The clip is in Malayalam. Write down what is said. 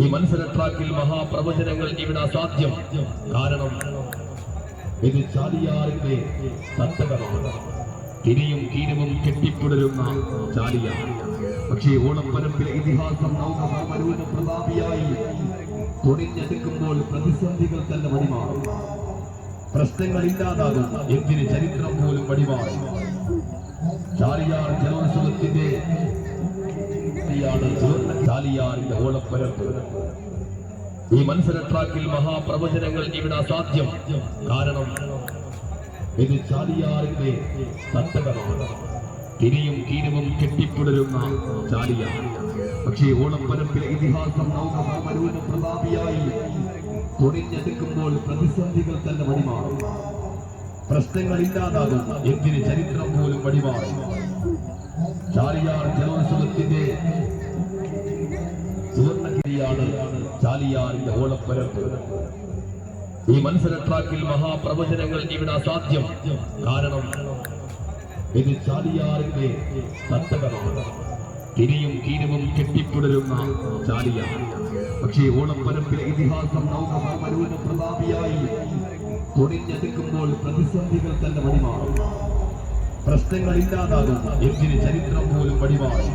ഈ മത്സര ട്രാക്കിൽ മഹാപ്രവചനങ്ങൾ ഇവിടെ അസാധ്യം. കാരണം ഇത് ചാലിയാറിന്റെ സത്തകമാണ് തിരിയും കീരവും കെട്ടിപ്പുടരുന്ന ചാലിയാർ. പക്ഷേ ഓണപ്പരപ്പിലെ ഇതിഹാസം പ്രതാപിയായി തുണിഞ്ഞെടുക്കുമ്പോൾ പ്രതിസന്ധികൾ തന്നെ വഴിമാറും പ്രശ്നങ്ങൾ ഇല്ലാതാകും. എന്തിന് ചരിത്രം പോലും വഴിമാറും ചാലിയാർ ജലോത്സവത്തിന്റെ ാണ് ചാലിയാറിന്റെ ഓണപ്പരപ്പ് ഈ മത്സര ട്രാക്കിൽ മഹാപ്രവചനങ്ങൾ ഇവിടെ അസാധ്യം. കാരണം ഇത് ചാലിയാറിന്റെ സത്തകമാണ് തിരിയും കീരവും കെട്ടിപ്പുടരുന്ന ചാലിയാർ. പക്ഷേ ഓണപ്പരപ്പിലെ ഇതിഹാസം നൗകമരുവന പ്രതാപിയായി തുണിഞ്ഞെടുക്കുമ്പോൾ പ്രതിസന്ധികൾ തന്നെ വഴിമാറും പ്രശ്നങ്ങൾ ഇല്ലാതാകും. എന്തിന് ചരിത്രം പോലും വഴിമാറും ചാലിയാർ ജലോത്സവത്തിന്റെ സുവർണഗിരിയാണ് ചാലിയാറിന്റെ ഓളപ്പരപ്പ് ഈ മത്സര ട്രാക്കിൽ മഹാപ്രവചനങ്ങൾ ഇവിടെ അസാധ്യം. കാരണം ഇത് ചാലിയാറിന്റെ സത്തകമാണ് തിരിയും കീരവും കെട്ടിപ്പുടരുന്ന ചാലിയാർ. പക്ഷേ ഓണപ്പരപ്പിലെ ഇതിഹാസം നൗകമരുവന പ്രതാപിയായി തുണിഞ്ഞെടുക്കുമ്പോൾ പ്രതിസന്ധികൾ തന്നെ വഴിമാറും പ്രശ്നങ്ങൾ ഇല്ലാതാകും. എന്തിന് ചരിത്രം പോലും വഴിമാറും